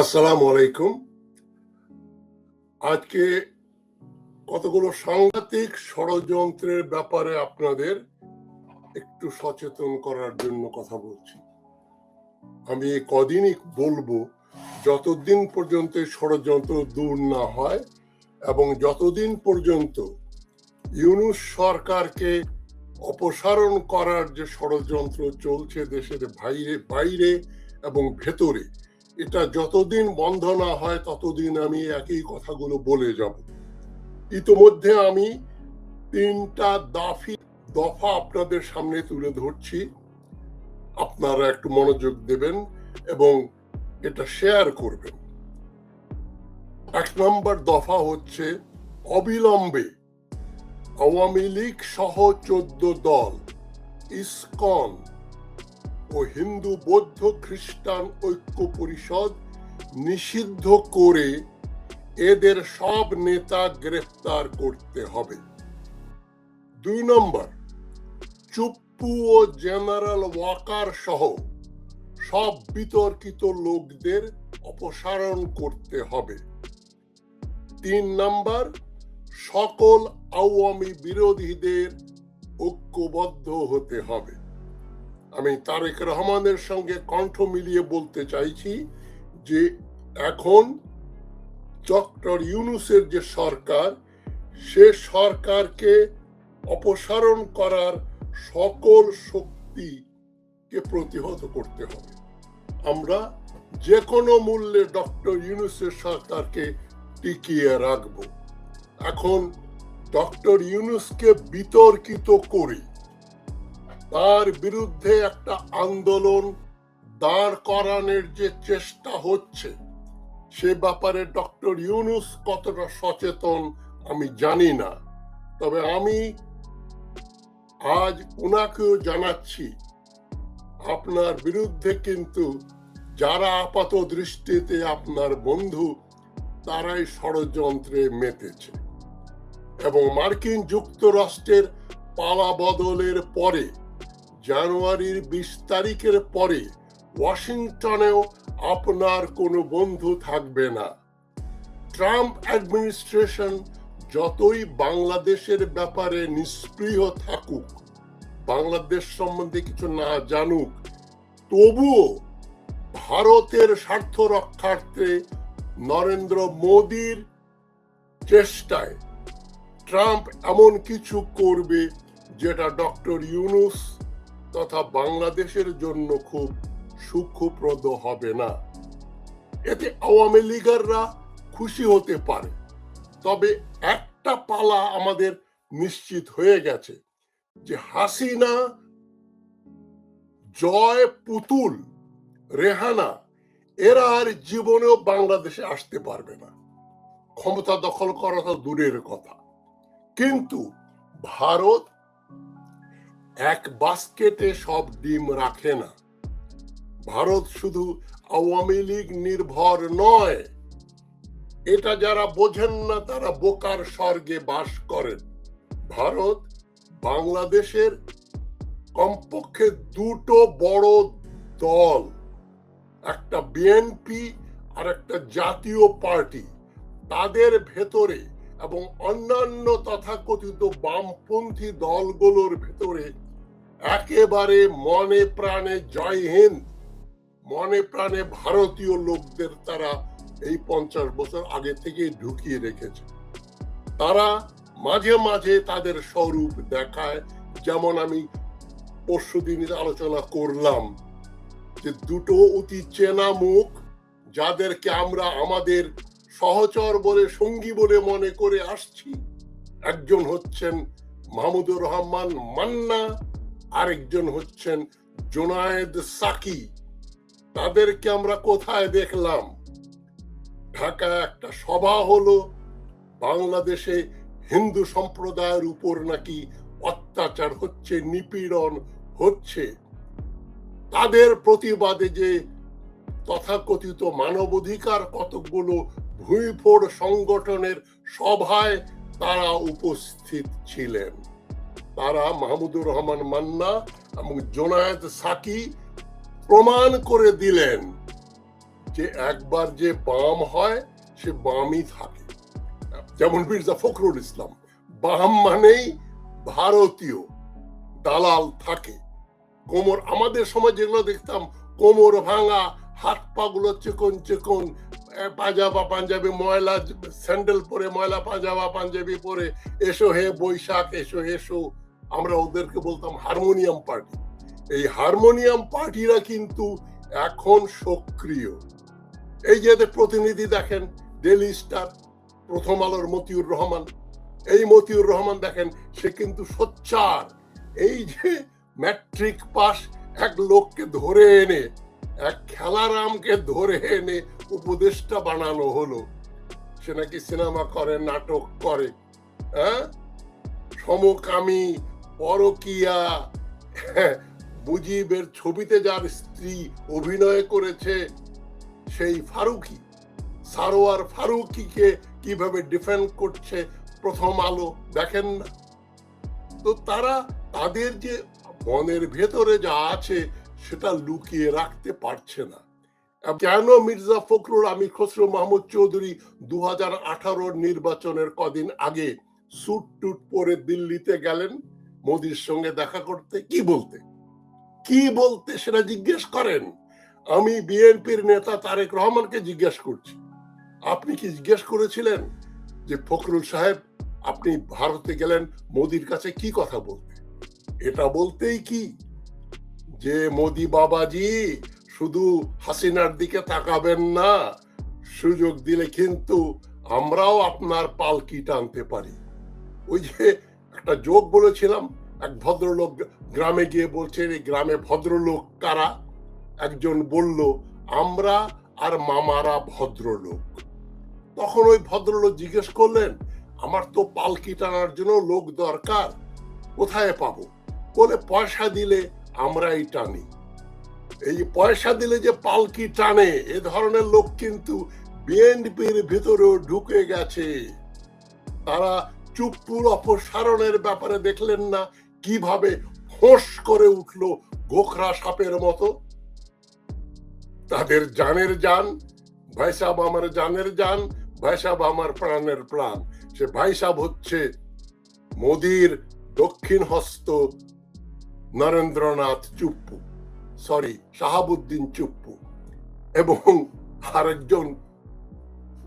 আসসালামু আলাইকুম। আজকে কতগুলো সাংঘাতিক ষড়যন্ত্রের ব্যাপারে আপনাদের একটু সচেতন করার জন্য কথা বলছি। আমি কদিনই বলব, যতদিন পর্যন্ত ষড়যন্ত্র দূর না হয় এবং যতদিন পর্যন্ত ইউনুস সরকারকে অপসারণ করার যে ষড়যন্ত্র চলছে দেশের বাইরে বাইরে এবং ভেতরে এটা যতদিন বন্ধ না হয়, ততদিন আমি একই কথাগুলো বলে যাব। ইতোমধ্যে আমি তিনটা দাফি দফা আপনাদের সামনে তুলে ধরছি। আপনারা একটু মনোযোগ দেবেন এবং এটা শেয়ার করবেন। এক নম্বর দফা হচ্ছে অবিলম্বে আওয়ামী লীগ সহ চোদ্দ দল, ইসকন ও হিন্দু, বৌদ্ধ, খ্রিস্টান ঐক্য পরিষদ নিষিদ্ধ করে এদের সব নেতা গ্রেফতার করতে হবে। দুই নম্বর, চুপ্পু ও জেনারেল ওয়াকার সহ সব বিতর্কিত লোকদের অপসারণ করতে হবে। তিন নম্বর, সকল আওয়ামী বিরোধীদের ঐক্যবদ্ধ হতে হবে। আমি তারেক রহমানের সঙ্গে কণ্ঠ মিলিয়ে বলতে চাইছি যে এখন ডক্টর ইউনুসের যে সরকার, সে সরকারকে অপসারণ করার সকল শক্তিকে প্রতিহত করতে হবে। আমরা যে কোনো মূল্যে ডক্টর ইউনুসের সরকারকে টিকিয়ে রাখব। এখন ডক্টর ইউনুসকে বিতর্কিত করি তার বিরুদ্ধে একটা আন্দোলন দাঁড় করানোর যে চেষ্টা হচ্ছে, সে ব্যাপারে ডক্টর ইউনুস কতটা সচেতন আমি জানি না। তবে আমি আজ ওনাকেও জানাচ্ছি, আপনার বিরুদ্ধে কিন্তু যারা আপাত দৃষ্টিতে আপনার বন্ধু, তারাই ষড়যন্ত্রে মেতেছে। এবং মার্কিন যুক্তরাষ্ট্রের পালা বদলের পরে জানুয়ারির বিশ তারিখের পরে ওয়াশিংটনেও আপনার কোনো বন্ধু থাকবে না। ট্রাম্প অ্যাডমিনিস্ট্রেশন যতই বাংলাদেশের ব্যাপারে নিষ্পৃহ থাকুক, বাংলাদেশ সম্বন্ধে কিছু না জানুক, তবুও ভারতের স্বার্থ রক্ষার্থে নরেন্দ্র মোদীর চেষ্টায় ট্রাম্প এমন কিছু করবে যেটা ডক্টর ইউনুস তথা বাংলাদেশের জন্য খুব সুখপ্রদ হবে না। এতে আওয়ামী লীগাররা খুশি হতে পারে। তবে একটা পালা আমাদের নিশ্চিত হয়ে গেছে যে হাসিনা, জয় পুতুল, রেহানা, এরা আর জীবনেও বাংলাদেশে আসতে পারবে না। ক্ষমতা দখল করা তো দূরের কথা। কিন্তু ভারত এক বাস্কেটে সব ডিম রাখে না। ভারত শুধু আওয়ামী লীগ নির্ভর নয়, এটা যারা বোঝেন না তারা বোকার স্বর্গে বাস করেন। ভারত বাংলাদেশের কমপক্ষে দুটো বড় দল, একটা বিএনপি আর একটা জাতীয় পার্টি। তাদের ভেতরে এবং অন্যান্য তথাকথিত বামপন্থী দলগুলোর ভেতরে একেবারে মনে প্রাণে জয় হিন্দ। মনে প্রাণে ভারতীয় লোকদের তারা এই পঞ্চাশ বছর আগে থেকে ঢুকিয়ে রেখেছে। তারা মাঝে মাঝে তাদের স্বরূপ দেখায়। যেমন আমি পরশু দিনের আলোচনা করলাম যে দুটো অতি চেনা মুখ, যাদেরকে আমরা আমাদের সহচর বলে, সঙ্গী বলে মনে করে আসছি। একজন হচ্ছেন মাহমুদুর রহমান মান্না আরেকজন হচ্ছেন জোনায়েদ সাকি। তাদেরকে আমরা কোথায় দেখলাম? ঢাকা একটা সভা হলো। বাংলাদেশে হিন্দু সম্প্রদায়ের উপর নাকি অত্যাচার হচ্ছে, নিপীড়ন হচ্ছে। তাদের প্রতিবাদে যে তথাকথিত মানবাধিকার কতগুলো ভূঁইফোড় সংগঠনের সভায় তারা উপস্থিত ছিলেন। তারা মাহমুদুর রহমান মান্না এবং জোনায়েদ সাকি প্রমাণ করে দিলেন যে একবার যে বাম হয়, সে বামই থাকে। যেমন মির্জা ফখরুল ইসলাম, বাম মানেই ভারতীয়, দালাল থাকে। কোমর, আমাদের সময় যেগুলো দেখতাম, কোমর ভাঙা, হাত পা গুলো চিকন চিকন পাজামা পাঞ্জাবি ময়লা, স্যান্ডেল পরে ময়লা, পাঞ্জাবা, পাঞ্জাবি পরে, এসো হে বৈশাখ, এসো এসো আমরা ওদেরকে বলতাম হারমোনিয়াম পার্টি। এই হারমোনিয়াম পার্টিরা কিন্তু এখন সক্রিয়। এই যে এদের প্রতিনিধি দেখেন ডেলি স্টার, প্রথম আলোর মতিউর রহমান। এই মতিউর রহমান দেখেন, সে কিন্তু সোচ্চার। এই যে ম্যাট্রিক পাস এক লোককে ধরে এনে, এক খেলারামকে ধরে এনে উপদেষ্টা বানানো হলো। সে নাকি সিনেমা করে, নাটক করে হ্যাঁ? সমকামী পরকিয়া। মুজিবের ছবিতে যার স্ত্রী অভিনয় করেছে, সেই ফারুকি। সারোয়ার ফারুকিকে কীভাবে ডিফেন্ড করছে, প্রথম আলো দেখেন না। তো তারা তাদের যে মনের ভেতরে যা আছে, সেটা লুকিয়ে রাখতে পারছে না। কেন মির্জা ফখরুল আমি খসরু, মাহমুদ চৌধুরী দু হাজার আঠারো নির্বাচনের কদিন আগে স্যুট টুট পরে দিল্লিতে গেলেন? মোদির সঙ্গে দেখা করতে কি বলতে? কি বলতে সেটা জিজ্ঞেস করেন? আমি বিএনপির নেতা তারেক রহমানকে জিজ্ঞেস করছি। আপনি কি জিজ্ঞেস করেছিলেন যে ফখরুল সাহেব, আপনি ভারতে গেলেন, মোদির কাছে কি কথা বলতে? এটা বলতেই কি? যে মোদি বাবাজি শুধু হাসিনার দিকে তাকাবেন না, সুযোগ দিলে কিন্তু আমরাও আপনার পালকি টানতে পারি। ওই যে একটা যোগ বলেছিলাম, এক ভদ্রলোক গ্রামে গিয়ে বলছে এই গ্রামে ভদ্রলোক কারা? একজন বলল, আমরা আর মামারা ভদ্রলোক। তখন ওই ভদ্রলোক জিজ্ঞেস করলেন, আমার তো পালকি টানার জন্য লোক দরকার, কোথায় পাবো? বলে, পয়সা দিলে আমরাই টানি। এই পয়সা দিলে যে পালকি টানে, এ ধরনের লোক কিন্তু বিএনপির ভিতরেও ঢুকে গেছে। তারা চুপ্পুর অপসারণের ব্যাপারে দেখলেন না? কীভাবে ফোঁস করে উঠল গোখরা সাপের মতো? তাদের জানের জান ভাই সাহেব আমার জানের জান ভাই সাহেব আমার প্রাণের প্রাণ। সে ভাই সাহেব হচ্ছে মোদির দক্ষিণ হস্ত নরেন্দ্রনাথ চুপ্পু সরি শাহাবুদ্দিন চুপ্পু এবং আরেকজন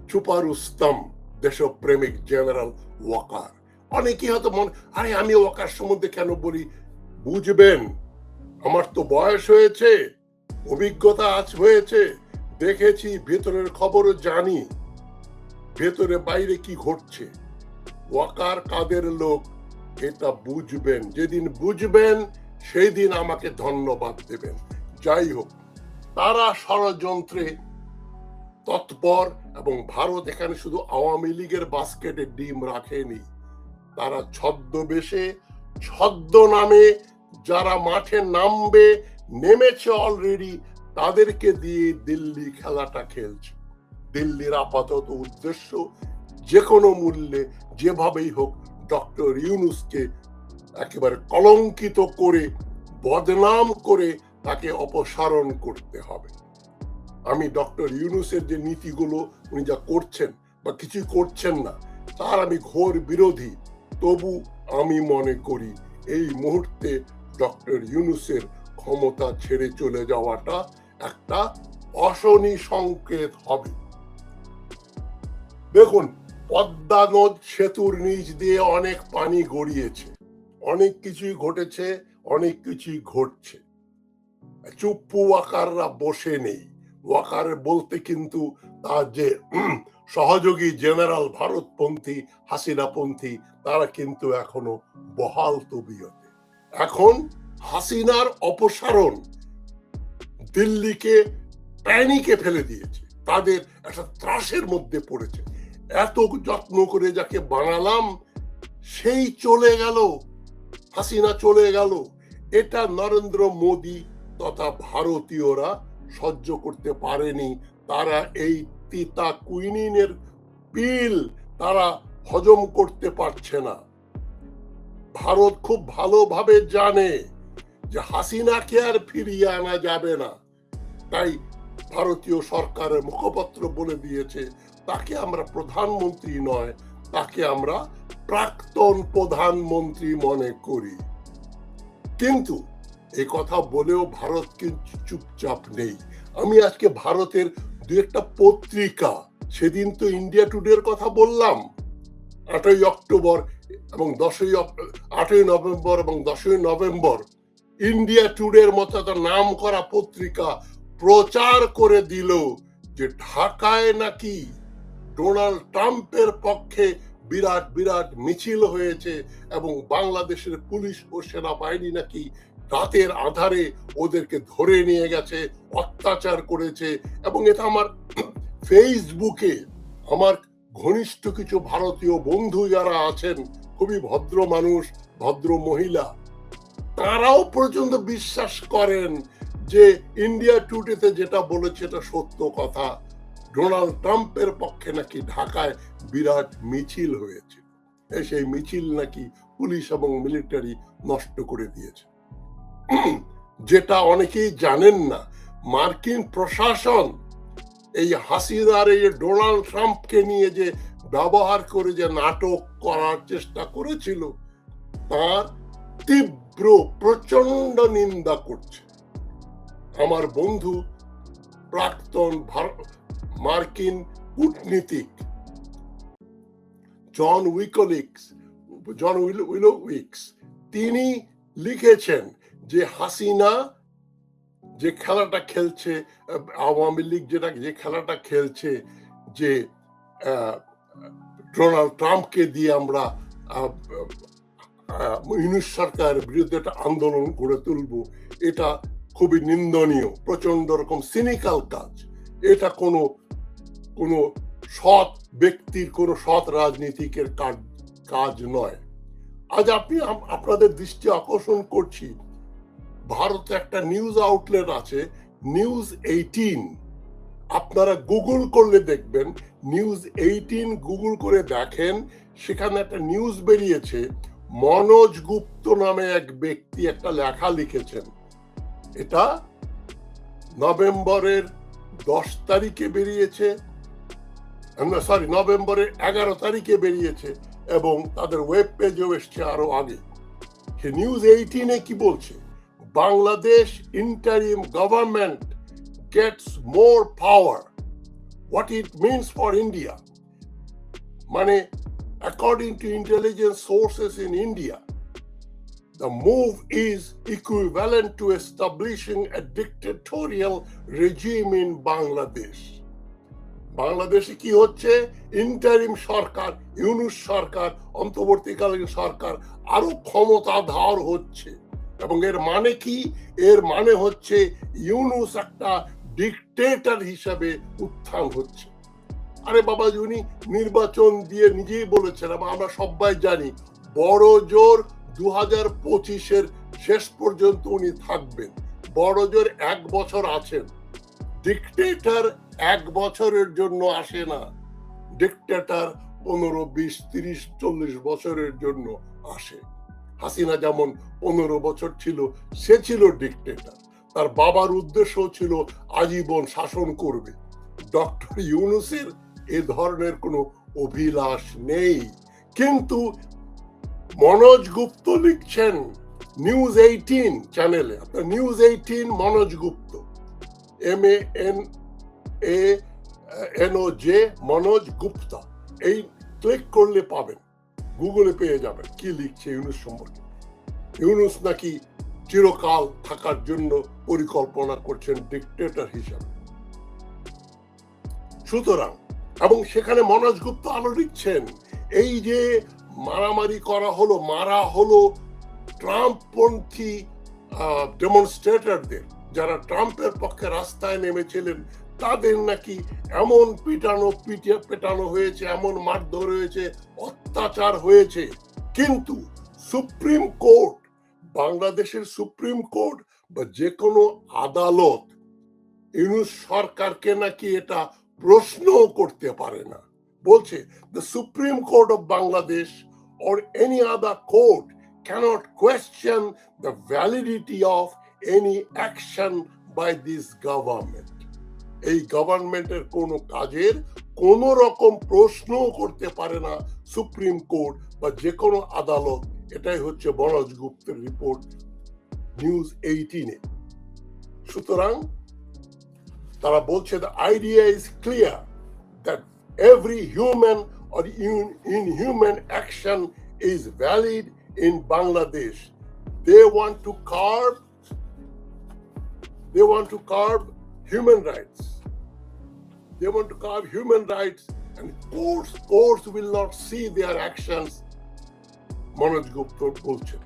চুপারুস্তম দেশপ্রেমিক জেনারেল ওয়াকার। অনেকেই হয়তো মন আরে, আমি ওয়াকার সম্বন্ধে কেন বলি? বুঝবেন, আমার তো বয়স হয়েছে, অভিজ্ঞতা আজ হয়েছে, দেখেছি, ভেতরের খবরও জানি। ভেতরে বাইরে কি ঘটছে? ওয়াকার কাদের লোক? এটা বুঝবেন। যেদিন বুঝবেন সেই দিন আমাকে ধন্যবাদ দেবেন। যাই হোক, তারা ষড়যন্ত্রে তৎপর এবং ভারত এখানে শুধু আওয়ামী লীগের বাস্কেটে ডিম রাখেনি। তারা ছদ্মবেশে ছদ্ম নামে যারা মাঠে নামবে, নেমেছে অলরেডি তাদেরকে দিয়ে দিল্লি খেলাটা খেলছে। দিল্লির আপাতত উদ্দেশ্য যে কোনো মূল্যে, যেভাবেই হোক, ডক্টর ইউনুসকে একেবারে কলঙ্কিত করে, বদনাম করে তাকে অপসারণ করতে হবে। আমি ডক্টর ইউনুসের যে নীতিগুলো উনি যা করছেন বা কিছু করছেন না, তার আমি ঘোর বিরোধী। তবু আমি মনে করি এই মুহূর্তে ডক্টর ইউনুসের ক্ষমতা ছেড়ে চলে যাওয়াটা একটা অশনি সংকেত হবে। দেখুন, পদ্মা নদ সেতুর নিচ দিয়ে অনেক পানি গড়িয়েছে। অনেক কিছুই ঘটেছে, অনেক কিছুই ঘটছে। চুপ্পু আকাররা বসে নেই। ওয়াকার বলতে কিন্তু তার যে সহযোগী জেনারেল ভারতপন্থী, হাসিনাপন্থী, তারা কিন্তু এখনও বহাল তবিয়তে। এখন হাসিনার অপসারণ দিল্লিকে প্যানিকে ফেলে দিয়েছে। তাদের একটা ত্রাসের মধ্যে পড়েছে। এত যত্ন করে যাকে বানালাম, সেই চলে গেল, হাসিনা চলে গেল। এটা নরেন্দ্র মোদী তথা ভারতীয়রা সহ্য করতে পারেনি। তারা এই তিতা কুইনিনের পিল তারা হজম করতে পারছে না। ভারত খুব ভালোভাবে জানে যে হাসিনাকে আর ফিরিয়ে আনা যাবে না। তাই ভারতীয় সরকারের মুখপাত্র বলে দিয়েছে, তাকে আমরা প্রধানমন্ত্রী নয়, তাকে আমরা প্রাক্তন প্রধানমন্ত্রী মনে করি। কিন্তু এ কথা বলেও ভারত কিন্তু চুপচাপ নেই। আমি আজকে ভারতের দু একটা পত্রিকা, সেদিন তো ইন্ডিয়া টুডের কথা বললাম। আটই অক্টোবর এবং দশই আটই নভেম্বর এবং দশই নভেম্বর ইন্ডিয়া টুডের মতো একটা নাম করা পত্রিকা প্রচার করে দিল যে ঢাকায় নাকি ডোনাল্ড ট্রাম্পের পক্ষে বিরাট বিরাট মিছিল হয়েছে এবং বাংলাদেশের পুলিশ ও সেনাবাহিনী নাকি রাতের আধারে ওদেরকে ধরে নিয়ে গেছে, অত্যাচার করেছে এবং এটা আমার ফেসবুকে আমার ঘনিষ্ঠ কিছু ভারতীয় বন্ধু যারা আছেন, খুবই ভদ্র মানুষ, ভদ্র মহিলা, তারাও পর্যন্ত বিশ্বাস করেন যে ইন্ডিয়া টুডেতে যেটা বলেছে এটা সত্য কথা। ডোনাল্ড ট্রাম্পের পক্ষে নাকি ঢাকায় বিরাট মিছিল হয়েছে সেই মিছিল নাকি পুলিশ এবং মিলিটারি নষ্ট করে দিয়েছে। যেটা অনেকেই জানেন না, মার্কিন প্রশাসন এই হাসিনার এই ডোনাল্ড ট্রাম্পকে নিয়ে যে ব্যবহার করে যে নাটক করার চেষ্টা করেছিল, তার তীব্র প্রচণ্ড নিন্দা করছে। আমার বন্ধু, প্রাক্তন মার্কিন কূটনীতিক জন উইকলিক্স, জন উইকস তিনি লিখেছেন যে হাসিনা যে খেলাটা খেলছে, আওয়ামী লীগ যেটা, যে খেলাটা খেলছে, যে ডোনাল্ড ট্রাম্পকে দিয়ে আমরা ইউনিশ সরকারের বিরুদ্ধে একটা আন্দোলন গড়ে তুলব, এটা খুবই নিন্দনীয় প্রচণ্ড রকম সিনিক্যাল কাজ। এটা কোনো কোনো সৎ ব্যক্তির, কোনো সৎ রাজনীতিকের কাজ কাজ নয়। আজ আপনি আপনাদের দৃষ্টি আকর্ষণ করছি ভারতে একটা নিউজ আউটলেট আছে নিউজ এইটিন আপনারা গুগল করলে দেখবেন নিউজ এইটিন গুগল করে দেখেন, সেখানে একটা নিউজ বেরিয়েছে, মনোজ গুপ্ত নামে এক ব্যক্তি একটা লেখা লিখেছেন। এটা নভেম্বরের দশ তারিখে বেরিয়েছে সরি নভেম্বরের এগারো তারিখে বেরিয়েছে, এবং তাদের ওয়েব পেজেও এসছে আরও আগে। সে নিউজ এইটিনে কি বলছে? Bangladesh interim government gets more power what it means for India মানে according to intelligence sources in India The move is equivalent to establishing a dictatorial regime in Bangladesh. বাংলাদেশে কি হচ্ছে? ইন্টারিম সরকার ইউনুস সরকার, অন্তর্বর্তীকালীন সরকার, আরও ক্ষমতাধর হচ্ছে। এবং এর মানে কি? এর মানে হচ্ছে ইউনুস একটা ডিকটেটর হিসাবে উত্থান হচ্ছে। আরে বাবা উনি নির্বাচন দিয়ে নিজেই বলেছেন, এবং আমরা সবাই জানি, বড় জোর দু হাজার পঁচিশের শেষ পর্যন্ত উনি থাকবেন। বড় জোর এক বছর আছেন। ডিকটেটর এক বছরের জন্য আসে না। ডিকটেটর পনেরো, বিশ, তিরিশ, চল্লিশ বছরের জন্য আসে। হাসিনা যেমন পনেরো বছর ছিল, সে ছিল ডিকটেটর তার বাবার উদ্দেশ্য ছিল আজীবন শাসন করবে। ডক্টর ইউনুসের এ ধরনের কোনো অভিলাষ নেই। কিন্তু মনোজ গুপ্ত লিখছেন নিউজ এইটিন চ্যানেলে। আপনার news eighteen Manoj Gupta. M A N A N O J Manoj Gupta. এই ক্লিক করলে পাবেন। গুগলে পেয়ে যাবেন কি লিখছে ইউনুস সম্পর্কে। ইউনুস নাকি চিরকাল থাকার জন্য পরিকল্পনা করছেন ডিকটেটর হিসাবে। সুতরাং, এবং সেখানে মনোজ গুপ্ত আলো লিখছেন এই যে মারামারি করা হলো, মারা হলো ট্রাম্পপন্থী ডেমনস্ট্রেটরদের যারা ট্রাম্পের পক্ষে রাস্তায় নেমেছিলেন, তাদের নাকি এমন পিটানো, পিটিয়ে পেটানো হয়েছে, এমন মারধর হয়েছে অত্যাচার হয়েছে। কিন্তু সুপ্রিম কোর্ট, বাংলাদেশের সুপ্রিম কোর্ট বা যে কোনো আদালত, ইউনুস সরকারকে নাকি এটা প্রশ্ন করতে পারে না। বলছে the supreme court of Bangladesh or any other court cannot question the validity of any action by this government. এই গভর্নমেন্টের কোনো কাজের কোন রকম প্রশ্ন করতে পারে না সুপ্রিম কোর্ট বা যে কোনো আদালত এটাই হচ্ছে বনজ গুপ্তের রিপোর্ট নিউজ এইটিনে সুতরাং তারা বলছে the idea is clear that every human in, inhuman action is valid in Bangladesh. They want to carve they want to carve human rights. They want to carve human rights and courts courts will not see their actions. Manoj Gupta বলছেন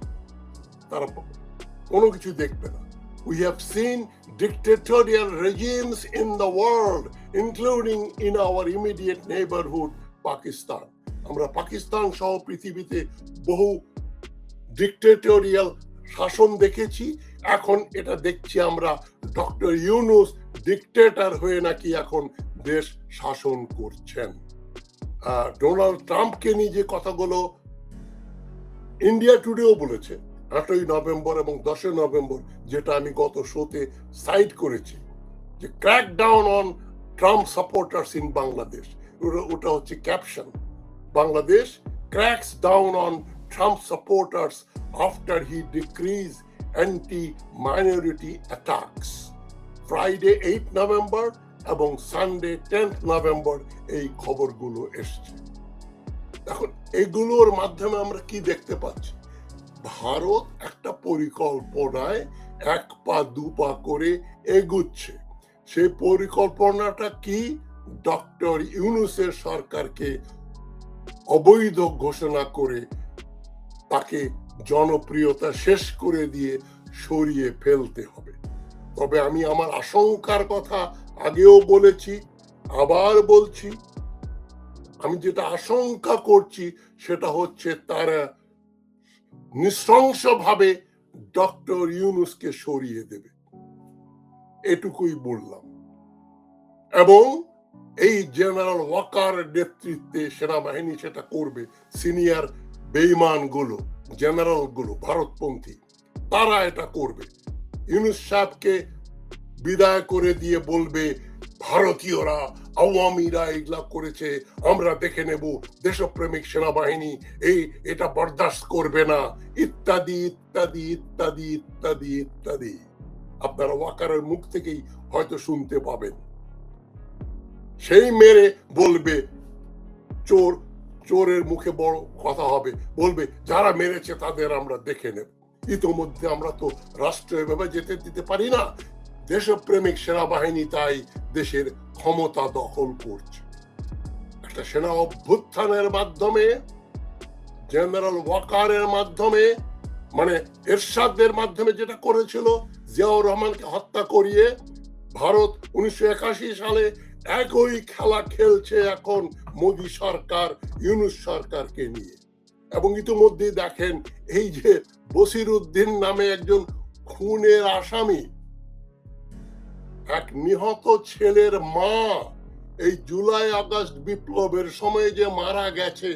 We have seen dictatorial regimes in the world, including in our immediate neighborhood, Pakistan আমরা পাকিস্তান সহ পৃথিবীতে বহু dictatorial শাসন দেখেছি এখন এটা দেখছি আমরা ডক্টর ইউনুস ডিক্টেটর হয়ে নাকি এখন দেশ শাসন করছেন। ডোনাল্ড ট্রাম্পকে নিয়ে যে কথাগুলো ইন্ডিয়া টুডেও বলেছে, আটই নভেম্বর এবং দশই নভেম্বর, যেটা আমি গত শোতে সাইড করেছি, যে crack down on Trump supporters in Bangladesh ওটা হচ্ছে caption Bangladesh cracks down on Trump supporters after he decries anti minority attacks Friday eight November এবং সানডে টেন্থ নভেম্বর এই খবরগুলো এসছে। এখন এগুলোর মাধ্যমে আমরা কি দেখতে পাচ্ছি? ভারত একটা পরিকল্পনায় এক পা, দু পা করে এগুচ্ছে। সেই পরিকল্পনাটা কি? ডক্টর ইউনুসের সরকারকে অবৈধ ঘোষণা করে তাকে জনপ্রিয়তা শেষ করে দিয়ে সরিয়ে ফেলতে হবে। তবে আমি আমার আশঙ্কার কথা আগেও বলেছি, আবার বলছি। আমি যেটা আশঙ্কা করছি সেটা হচ্ছে তারা নৃশংসভাবে ডক্টর ইউনুসকে সরিয়ে দেবে। এটুকুই বললাম। এবং এই জেনারেল ওয়াকার নেতৃত্বে সেনাবাহিনী সেটা করবে, সিনিয়র বেইমানগুলো জেনারেলগুলো ভারতপন্থী, তারা এটা করবে। ইউনুস সাহেবকে বিদায় করে দিয়ে বলবে, ভারতীয়রা আওয়ামীরা এগুলা করেছে, আমরা দেখে নেব, দেশপ্রেমিক সেনাবাহিনী, এই, এটা বরদাস্ত করবে না। ইত্যাদি ইত্যাদি ইত্যাদি ইত্যাদি ইত্যাদি। আপনারা ওয়াকারের মুখ থেকেই হয়তো শুনতে পাবেন। সেই মেরে বলবে, চোর, চোরের মুখে বড় কথা হবে। বলবে, যারা মেরেছে তাদের আমরা দেখে নেব। ইতোমধ্যে আমরা তো রাষ্ট্র যেতে দিতে পারি না। দেশপ্রেমিক সেনাবাহিনী তাই দেশের ক্ষমতা দখল করছে। একটা সেনা অভ্যুত্থানের মাধ্যমে, জেনারেল ওয়াকারের মাধ্যমে মানে এরশাদের মাধ্যমে যেটা করেছিল, জিয়াউর রহমানকে হত্যা করিয়ে ভারত উনিশশো একাশি সালে একই খেলা খেলছে এখন মোদী সরকার, ইউনুস সরকারকে নিয়ে। এবং ইতিমধ্যে দেখেন, এই যে বসির উদ্দিন নামে একজন খুনের আসামি এক নিহত ছেলের মা এই জুলাই আগস্ট বিপ্লবের সময় যে মারা গেছে,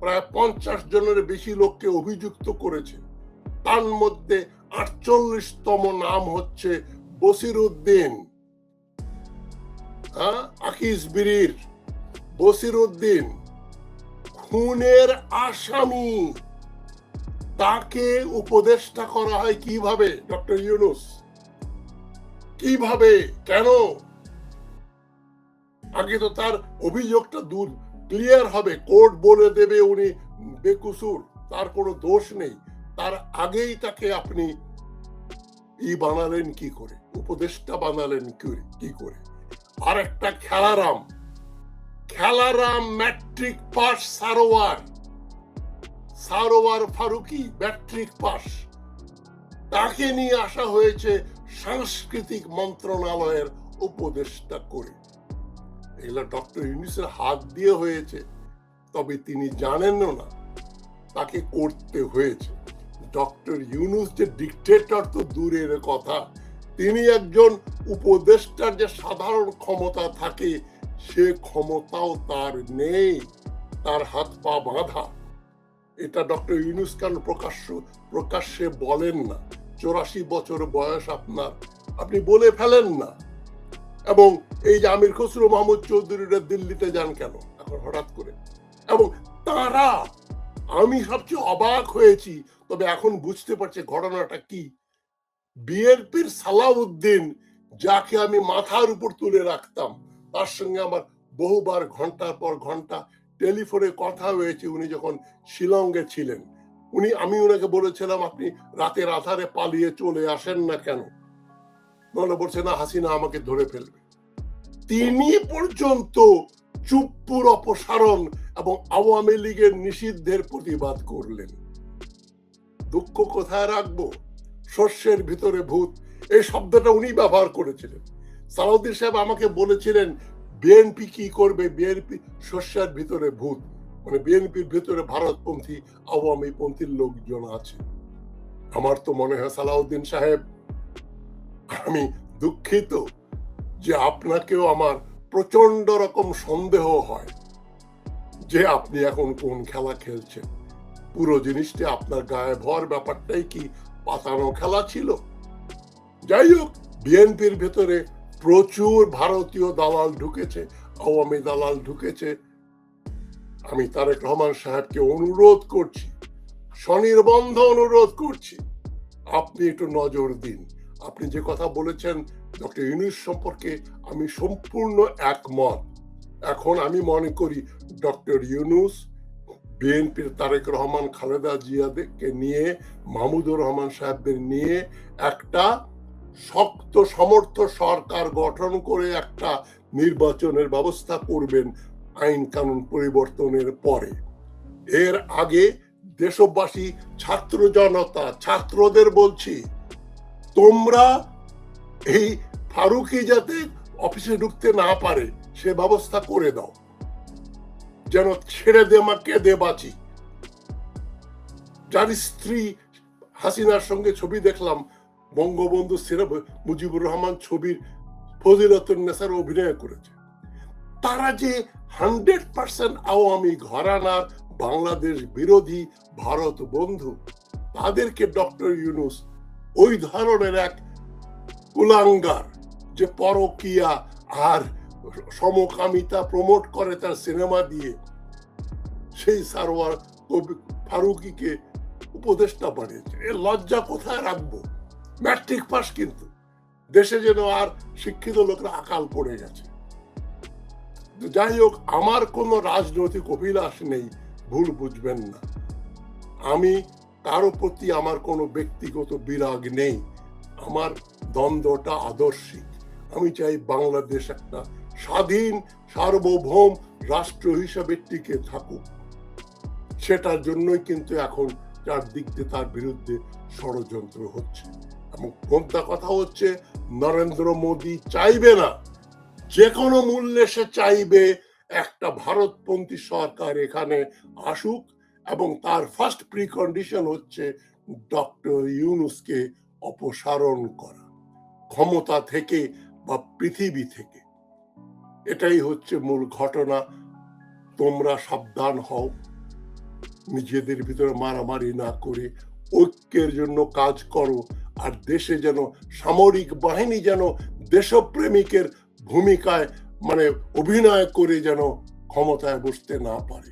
প্রায় পঞ্চাশ জনের বেশি লোককে অভিযুক্ত করেছে। তার মধ্যে আটচল্লিশতম নাম হচ্ছে বসির উদ্দিন আকিস বিরির বসির উদ্দিন খুনের আসামি। তাকে উপদেষ্টা করা হয় কীভাবে, ডক্টর ইউনুস? কীভাবে, কেন? আগে তো তার অভিযোগটা দূর ক্লিয়ার হবে, কোর্ট বলে দেবে উনি বেকুসুর, তার কোনো দোষ নেই। তার আগেই তাকে আপনি ই বানালেন কি করে? উপদেষ্টা বানালেন কি করে? আর একটা খেলারাম খেলারাম matric pass Sarwar. Sarwar Faruki matric pass. তাকে নিয়ে আসা হয়েছে সাংস্কৃতিক মন্ত্রণালয়ের উপদেষ্টা করে এগুলা ডক্টর ইউনিসের হাত দিয়ে হয়েছে, তবে তিনি জানেনও না, তাকে করতে হয়েছে। ডক্টর ইউনুস যে ডিকটেটর তো দূরের কথা, তিনি একজন উপদেষ্টার যে সাধারণ ক্ষমতা থাকে, সে ক্ষমতাও তার নেই, তার হাত পা বাঁধা। এটা ডক্টর ইউনুস কেন প্রকাশ্য প্রকাশ্যে বলেন না? চৌরাশি বছর বয়স আপনার। আপনি বলে ফেলেন না। এবং এই যে আমির খসরু মাহমুদ চৌধুরীরা দিল্লিতে যান কেন? এখন হঠাৎ করে। এবং তারা, আমি সবচেয়ে অবাক হয়েছি, তবে এখন বুঝতে পারছি ঘটনাটা কি। বিএনপির সালাউদ্দিন, যাকে আমি মাথার উপর তুলে রাখতাম, তার সঙ্গে আমার বহুবার ঘণ্টার পর ঘণ্টা টেলিফোনে কথা হয়েছে, উনি যখন শিলংয়ে ছিলেন। উনি, আমি ওনাকে বলেছিলাম, আপনি রাতের আধারে পালিয়ে চলে আসেন না কেন? নাহলে বলছে, না, হাসিনা আমাকে ধরে ফেলবে। তিনি পর্যন্ত চুপ্পুর অপসারণ এবং আওয়ামী লীগের নিষিদ্ধের প্রতিবাদ করলেন। দুঃখ কোথায় রাখব? শস্যের ভিতরে ভূত। এই শব্দটা উনি ব্যবহার করেছিলেন। সালাউদ্দিন সাহেব আমাকে বলেছিলেন, বিএনপি কি করবে? বিএনপি শস্যের ভিতরে ভূত। মানে বিএনপির ভিতরে ভারতপন্থী আওয়ামী পন্থীর লোকজন আছে। আমার তো মনে হয় সালাউদ্দিন সাহেব, আমি দুঃখিত যে আপনাকেও আমার প্রচণ্ড রকম সন্দেহ হয় যে আপনি এখন কোন খেলা খেলছেন। পুরো জিনিসটা আপনার গায়ে ভর ব্যাপারটাই কি পাতানো খেলা ছিল? যাই হোক, বিএনপির ভেতরে প্রচুর ভারতীয় দালাল ঢুকেছে, আওয়ামী দালাল ঢুকেছে আমি তারেক রহমান সাহেবকে অনুরোধ করছি, স্বনির্বন্ধ অনুরোধ করছি, আপনি একটু নজর দিন। আপনি যে কথা বলেছেন, ডক্টর ইউনুস সম্পর্কে আমি সম্পূর্ণ একমত। এখন আমি মনে করি ডক্টর ইউনুস, বিএনপির তারেক রহমান, খালেদা জিয়াদেরকে নিয়ে, মাহমুদুর রহমান সাহেবদের নিয়ে একটা শক্ত, সমর্থ সরকার গঠন করে একটা নির্বাচনের ব্যবস্থা করবেন। আইন কানুন পরিবর্তনের পরে। এর আগে দেশবাসী ছাত্র জনতা, ছাত্রদের বলছি, তোমরা এই ফারুকি যাতে অফিসে ঢুকতে না পারে, সে ব্যবস্থা করে দাও। যেন ছেড়ে দে মা কেঁদে বাঁচি। যার স্ত্রী হাসিনার সঙ্গে ছবি দেখলাম, বঙ্গবন্ধু সিরাব মুজিবুর রহমান ছবির ফজিলতুন নেসার অভিনয় করেছে। তারা যে হান্ড্রেড পার্সেন্ট আওয়ামী ঘরানার বাংলাদেশ বিরোধী ভারত বন্ধু। তাদেরকে ডক্টর ইউনুস ওই ধরনের এক কুলাঙ্গার যে পরকিয়া আর সমকামিতা প্রমোট করে তার সিনেমা দিয়ে, সেই সারোয়ার ফারুকিকে উপদেষ্টা বানিয়েছে। এ লজ্জা কোথায় রাখব? ম্যাট্রিক পাস কিন্তু। দেশে যেন আর শিক্ষিত লোকরা আকাল পড়ে গেছে। যাই হোক আমার কোনো রাজনৈতিক অভিলাষ নেই, ভুল বুঝবেন না। আমি কারও প্রতি আমার কোনো ব্যক্তিগত বিরাগ নেই, আমার দ্বন্দ্বটা আদর্শিক। আমি চাই বাংলাদেশ একটা স্বাধীন, সার্বভৌম রাষ্ট্র হিসাবে টিকে থাকুক। সেটার জন্যই কিন্তু এখন চারদিক দিয়ে তার বিরুদ্ধে ষড়যন্ত্র হচ্ছে। এবং কোনটা কথা হচ্ছে, নরেন্দ্র মোদী চাইবে না। যে কোনো মূল্যে সে চাইবে একটা ভারতপন্থী সরকার এখানে আসুক এবং তার ফার্স্ট প্রিকন্ডিশন হচ্ছে ডক্টর ইউনুসকে অপসারণ করা, ক্ষমতা থেকে বা পৃথিবী থেকে। এটাই হচ্ছে মূল ঘটনা। তোমরা সাবধান হও, নিজেদের ভিতরে মারামারি না করে, ঐক্যের জন্য কাজ করো, আর দেশে যেন সামরিক বাহিনী যেন দেশপ্রেমিকের ভূমিকায় মানে অভিনয় করে যেন ক্ষমতায় বসতে না পারে।